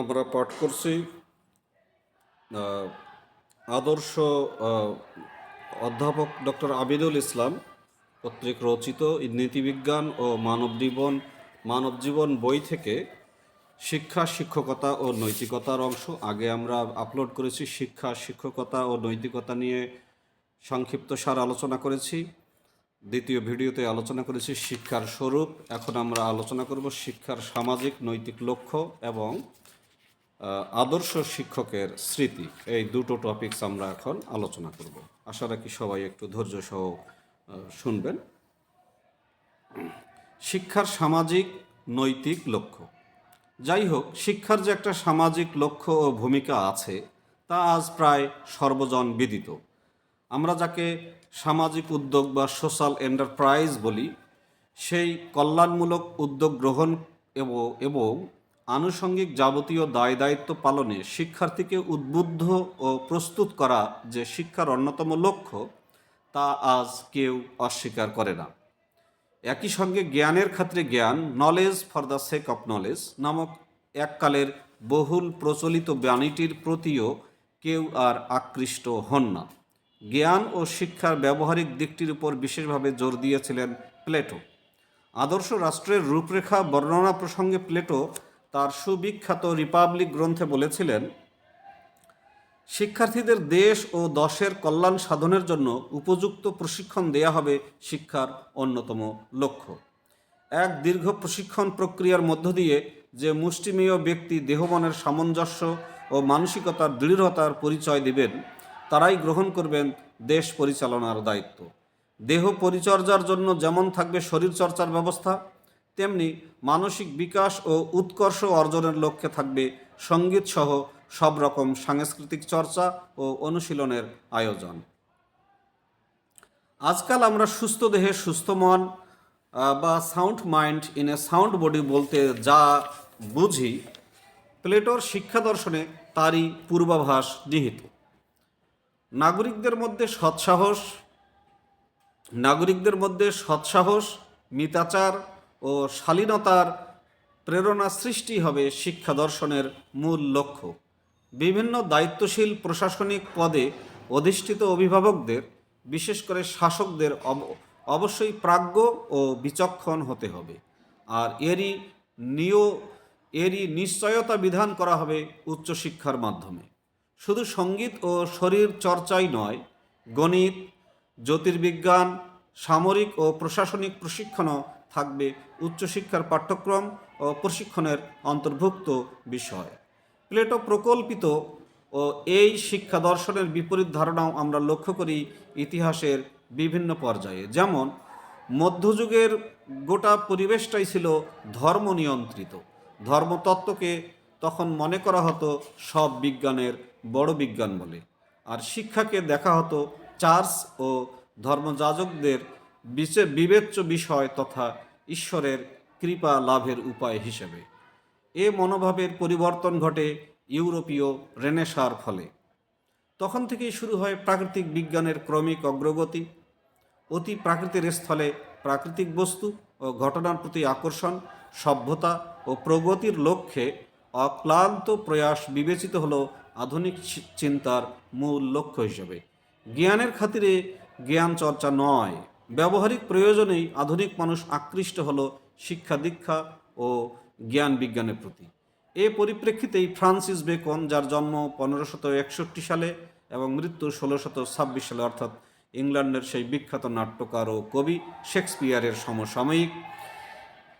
আমরা পাঠ করছি আদর্শ অধ্যাপক ডক্টর আবিদুল ইসলাম কর্তৃক রচিত নীতিবিজ্ঞান ও মানব জীবন মানব জীবন বই থেকে শিক্ষা, শিক্ষকতা ও নৈতিকতার অংশ। আগে আমরা আপলোড করেছি শিক্ষা, শিক্ষকতা ও নৈতিকতা নিয়ে সংক্ষিপ্ত সার আলোচনা করেছি। দ্বিতীয় ভিডিওতে আলোচনা করেছি শিক্ষার স্বরূপ। এখন আমরা আলোচনা করব শিক্ষার সামাজিক, নৈতিক লক্ষ্য এবং আদর্শ শিক্ষকের স্মৃতি। এই দুটো টপিকস আমরা এখন আলোচনা করব। আশা রাখি সবাই একটু ধৈর্য সহ শুনবেন। শিক্ষার সামাজিক, নৈতিক লক্ষ্য। যাই হোক, শিক্ষার যে একটা সামাজিক লক্ষ্য ও ভূমিকা আছে, তা আজ প্রায় সর্বজন বিদিত। আমরা যাকে সামাজিক উদ্যোগ বা সোশ্যাল এন্টারপ্রাইজ বলি, সেই কল্যাণমূলক উদ্যোগ গ্রহণ এবং আনুষঙ্গিক যাবতীয় দায় দায়িত্ব পালনে শিক্ষার্থীকে উদ্বুদ্ধ ও প্রস্তুত করা যে শিক্ষার অন্যতম লক্ষ্য, তা আজ কেউ অস্বীকার করে না। একই সঙ্গে জ্ঞানের ক্ষেত্রে জ্ঞান knowledge for the sake of knowledge নামক এককালের বহুল প্রচলিত বাণীটির প্রতিও কেউ আর আকৃষ্ট হন না। জ্ঞান ও শিক্ষার ব্যবহারিক দিকটির উপর বিশেষভাবে জোর দিয়েছিলেন প্লেটো। আদর্শ রাষ্ট্রের রূপরেখা, বর্ণনা প্রসঙ্গে প্লেটো তার সুবিখ্যাত রিপাবলিক গ্রন্থে বলেছিলেন, শিক্ষার্থীদের দেশ ও দশের কল্যাণ সাধনের জন্য উপযুক্ত প্রশিক্ষণ দেয়া হবে শিক্ষার অন্যতম লক্ষ্য। এক দীর্ঘ প্রশিক্ষণ প্রক্রিয়ার মধ্য দিয়ে যে মুষ্টিমেয় ব্যক্তি দেহমনের সামঞ্জস্য ও মানসিকতার দৃঢ়তার পরিচয় দিবেন, তারাই গ্রহণ করবেন দেশ পরিচালনার দায়িত্ব। দেহ পরিচর্যার জন্য যেমন থাকবে শরীরচর্চার ব্যবস্থা তেমনি মানসিক বিকাশ ও উৎকর্ষ অর্জনের লক্ষ্যে থাকবে সংগীত সহ সব রকম সাংস্কৃতিক চর্চা ও অনুশীলনের আয়োজন। আজকাল আমরা সুস্থ দেহে সুস্থ মন বা sound mind in a sound body বলতে যা বুঝি, প্লেটোর শিক্ষা দর্শনে তারই পূর্বাভাস নিহিত। নাগরিকদের মধ্যে সৎসাহস, নাগরিকদের মধ্যে সৎসাহস, মিতাচার ও শালীনতার প্রেরণা সৃষ্টি হবে শিক্ষা দর্শনের মূল লক্ষ্য। বিভিন্ন দায়িত্বশীল প্রশাসনিক পদে অধিষ্ঠিত অভিভাবকদের, বিশেষ করে শাসকদের, অব- অবশ্যই প্রাজ্ঞ ও বিচক্ষণ হতে হবে। আর এরই নিয়, এরই নিশ্চয়তা বিধান করা হবে উচ্চশিক্ষার মাধ্যমে। শুধু সংগীত ও শরীর চর্চাই নয়, গণিত, জ্যোতির্বিজ্ঞান, সামরিক ও প্রশাসনিক প্রশিক্ষণও থাকবে উচ্চশিক্ষার পাঠ্যক্রম ও প্রশিক্ষণের অন্তর্ভুক্ত বিষয়। প্লেটো প্রকল্পিত ও এই শিক্ষা দর্শনের বিপরীত ধারণাও আমরা লক্ষ্য করি ইতিহাসের বিভিন্ন পর্যায়ে। যেমন, মধ্যযুগের গোটা পরিবেশটাই ছিল ধর্ম নিয়ন্ত্রিত ধর্মতত্ত্বকে তখন মনে করা হতো সব বিজ্ঞানের বড় বিজ্ঞান বলে। আর শিক্ষাকে দেখা হতো চার্চ ও ধর্মযাজকদের বিবেচ্য বিষয় তথা ঈশ্বরের কৃপা লাভের উপায় হিসেবে। এ মনোভাবের পরিবর্তন ঘটে ইউরোপীয় রেনেসার ফলে। তখন থেকেই শুরু হয় প্রাকৃতিক বিজ্ঞানের ক্রমিক অগ্রগতি। অতি প্রাকৃতির স্থলে প্রাকৃতিক বস্তু ও ঘটনার প্রতি আকর্ষণ, সভ্যতা ও প্রগতির লক্ষ্যে অক্লান্ত প্রয়াস বিবেচিত হলো আধুনিক চিন্তার মূল লক্ষ্য হিসেবে। জ্ঞানের খাতিরে জ্ঞান চর্চা নয়। ব্যবহারিক প্রয়োজনেই আধুনিক মানুষ আকৃষ্ট হল শিক্ষা দীক্ষা ও জ্ঞান বিজ্ঞানের প্রতি। এ পরিপ্রেক্ষিতেই ফ্রান্সিস বেকন, যার জন্ম পনেরোশত একষট্টি সালে এবং মৃত্যু ষোলোশত ছাব্বিশ সালে, অর্থাৎ ইংল্যান্ডের সেই বিখ্যাত নাট্যকার ও কবি শেক্সপিয়ারের সমসাময়িক,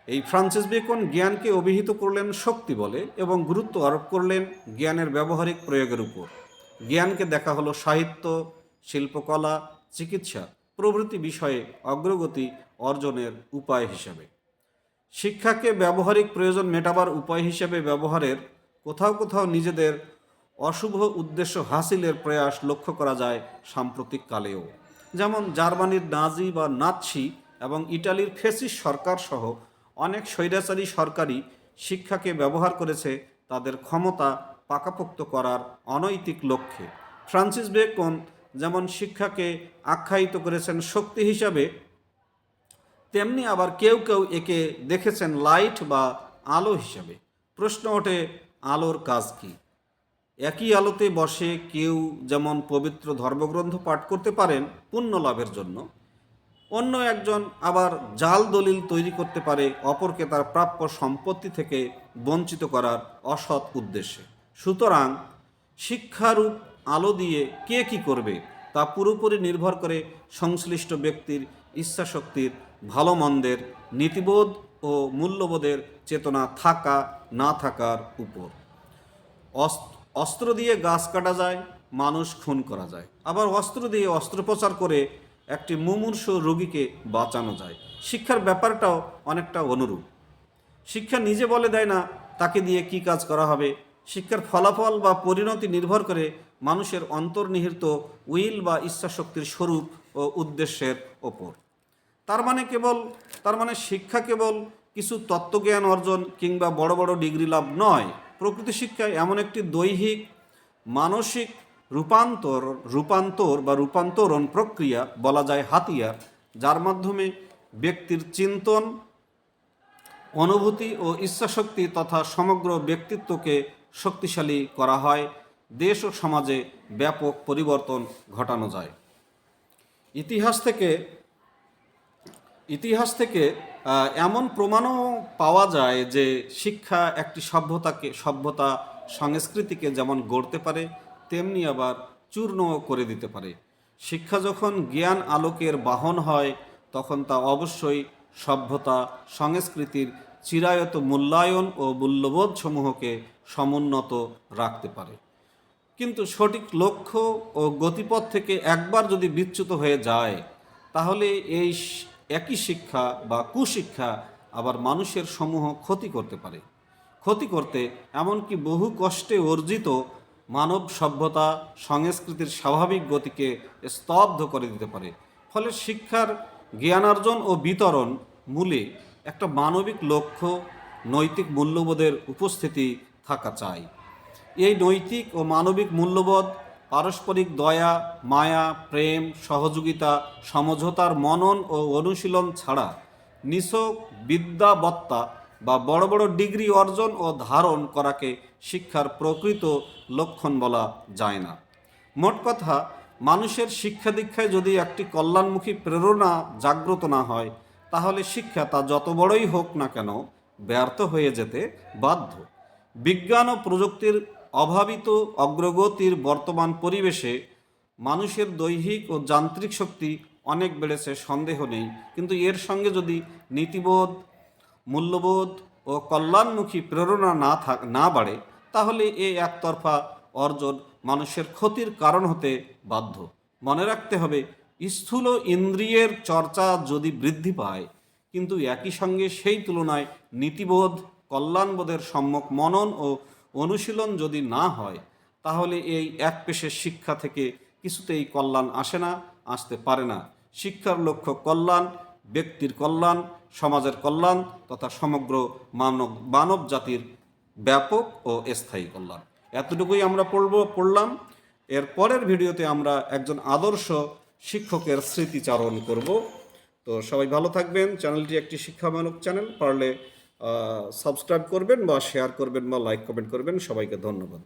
এই ফ্রান্সিস বেকন জ্ঞানকে অভিহিত করলেন শক্তি বলে এবং গুরুত্ব আরোপ করলেন জ্ঞানের ব্যবহারিক প্রয়োগের উপর। জ্ঞানকে দেখা হলো সাহিত্য, শিল্পকলা, চিকিৎসা প্রভৃতি বিষয়ে অগ্রগতি অর্জনের উপায় হিসাবে। শিক্ষাকে ব্যবহারিক প্রয়োজন মেটাবার উপায় হিসেবে ব্যবহারের কোথাও কোথাও নিজেদের অশুভ উদ্দেশ্য হাসিলের প্রয়াস লক্ষ্য করা যায় সাম্প্রতিক কালেও। যেমন জার্মানির নাজি বা নাৎসি এবং ইটালির ফেসিস সরকার সহ অনেক স্বৈরাচারী সরকারই শিক্ষাকে ব্যবহার করেছে তাদের ক্ষমতা পাকাপোক্ত করার অনৈতিক লক্ষ্যে। ফ্রান্সিস বেকন যেমন শিক্ষাকে আখ্যায়িত করেছেন শক্তি হিসাবে, তেমনি আবার কেউ কেউ একে দেখেছেন লাইট বা আলো হিসাবে। প্রশ্ন ওঠে, আলোর কাজ কি? একই আলোতে বসে কেউ যেমন পবিত্র ধর্মগ্রন্থ পাঠ করতে পারেন পুণ্য লাভের জন্য, অন্য একজন আবার জাল দলিল তৈরি করতে পারে অপরকে তার প্রাপ্য সম্পত্তি থেকে বঞ্চিত করার অসৎ উদ্দেশ্যে। সুতরাং শিক্ষারূপ আলো দিয়ে কে কি করবে তা পুরোপুরি নির্ভর করে সংশ্লিষ্ট ব্যক্তির ইচ্ছাশক্তির ভালো মন্দের নীতিবোধ ও মূল্যবোধের চেতনা থাকা, না থাকার উপর। অস্ত- অস্ত্র দিয়ে গাছ কাটা যায়, মানুষ খুন করা যায়। আবার অস্ত্র দিয়ে অস্ত্রোপচার করে একটি মুমূর্ষ রোগীকে বাঁচানো যায়। শিক্ষার ব্যাপারটাও অনেকটা অনুরূপ। শিক্ষা নিজে বলে দেয় না, তাকে দিয়ে কি কাজ করা হবে? শিক্ষার ফলাফল বা পরিণতি নির্ভর করে মানুষের অন্তর্নিহিত উইল বা ইচ্ছাশক্তির স্বরূপ ও উদ্দেশ্যের ওপর। তার মানে কেবল, তার মানে শিক্ষা কেবল কিছু তত্ত্বজ্ঞান অর্জন কিংবা বড় বড় ডিগ্রি লাভ নয়। প্রকৃতি শিক্ষায় এমন একটি দৈহিক, মানসিক রূপান্তর রূপান্তর বা রূপান্তরণ প্রক্রিয়া বলা যায় হাতিয়ার, যার মাধ্যমে ব্যক্তির চিন্তন, অনুভূতি ও ইচ্ছাশক্তি তথা সমগ্র ব্যক্তিত্বকে শক্তিশালী করা হয়, দেশ ও সমাজে ব্যাপক পরিবর্তন ঘটানো যায়। ইতিহাস থেকে ইতিহাস থেকে এমন প্রমাণও পাওয়া যায় যে শিক্ষা একটি সভ্যতাকে, সভ্যতা সংস্কৃতিকে যেমন গড়তে পারে, তেমনি আবার চূর্ণ করে দিতে পারে। শিক্ষা যখন জ্ঞান আলোকের বাহন হয়, তখন তা অবশ্যই সভ্যতা, সংস্কৃতির চিরায়ত মূল্যায়ন ও মূল্যবোধ সমূহকে সমুন্নত রাখতে পারে। কিন্তু সঠিক লক্ষ্য ও গতিপথ থেকে একবার যদি বিচ্যুত হয়ে যায়, তাহলে এই একই শিক্ষা বা কুশিক্ষা আবার মানুষের সমূহ ক্ষতি করতে পারে। ক্ষতি করতে এমনকি বহু কষ্টে অর্জিত মানব সভ্যতা সংস্কৃতির স্বাভাবিক গতিকে স্তব্ধ করে দিতে পারে। ফলে শিক্ষার জ্ঞানার্জন ও বিতরণ মূলে একটা মানবিক লক্ষ্য, নৈতিক মূল্যবোধের উপস্থিতি থাকা চাই। এই নৈতিক ও মানবিক মূল্যবোধ, পারস্পরিক দয়া, মায়া, প্রেম, সহযোগিতা, সমঝোতার মনন ও অনুশীলন ছাড়া নিছক বিদ্যাবত্তা বা বড় বড় ডিগ্রি অর্জন ও ধারণ করাকে শিক্ষার প্রকৃত লক্ষণ বলা যায় না। মোট কথা, মানুষের শিক্ষা দীক্ষায় যদি একটি কল্যাণমুখী প্রেরণা জাগ্রত না হয় তাহলে শিক্ষা তা যত বড়ই হোক না কেন ব্যর্থ হয়ে যেতে বাধ্য। বিজ্ঞান ও প্রযুক্তির অভাবিত অগ্রগতির বর্তমান পরিবেশে মানুষের দৈহিক ও যান্ত্রিক শক্তি অনেক বেড়েছে, সন্দেহ নেই। কিন্তু এর সঙ্গে যদি নীতিবোধ, মূল্যবোধ ও কল্যাণমুখী প্রেরণা না থাক না বাড়ে, তাহলে এ একতরফা অর্জন মানুষের ক্ষতির কারণ হতে বাধ্য। মনে রাখতে হবে স্থূল ইন্দ্রিয়ের চর্চা যদি বৃদ্ধি পায়, কিন্তু একই সঙ্গে সেই তুলনায় নীতিবোধ, কল্যাণবোধের সম্যক মনন ও অনুশীলন যদি না হয়, তাহলে এই এক পেশের শিক্ষা থেকে কিছুতেই কল্যাণ আসে না, আসতে পারে না। শিক্ষার লক্ষ্য কল্যাণ, ব্যক্তির কল্যাণ, সমাজের কল্যাণ তথা সমগ্র মানব মানব জাতির ব্যাপক ও স্থায়ী কল্যাণ। এতটুকুই আমরা পড়ব, পড়লাম। এর পরের ভিডিওতে আমরা একজন আদর্শ শিক্ষকের স্মৃতিচারণ করব। তো সবাই ভালো থাকবেন। চ্যানেলটি একটি শিক্ষামূলক চ্যানেল। পারলে সাবস্ক্রাইব করবেন বা শেয়ার করবেন বা লাইক কমেন্ট করবেন। সবাইকে ধন্যবাদ।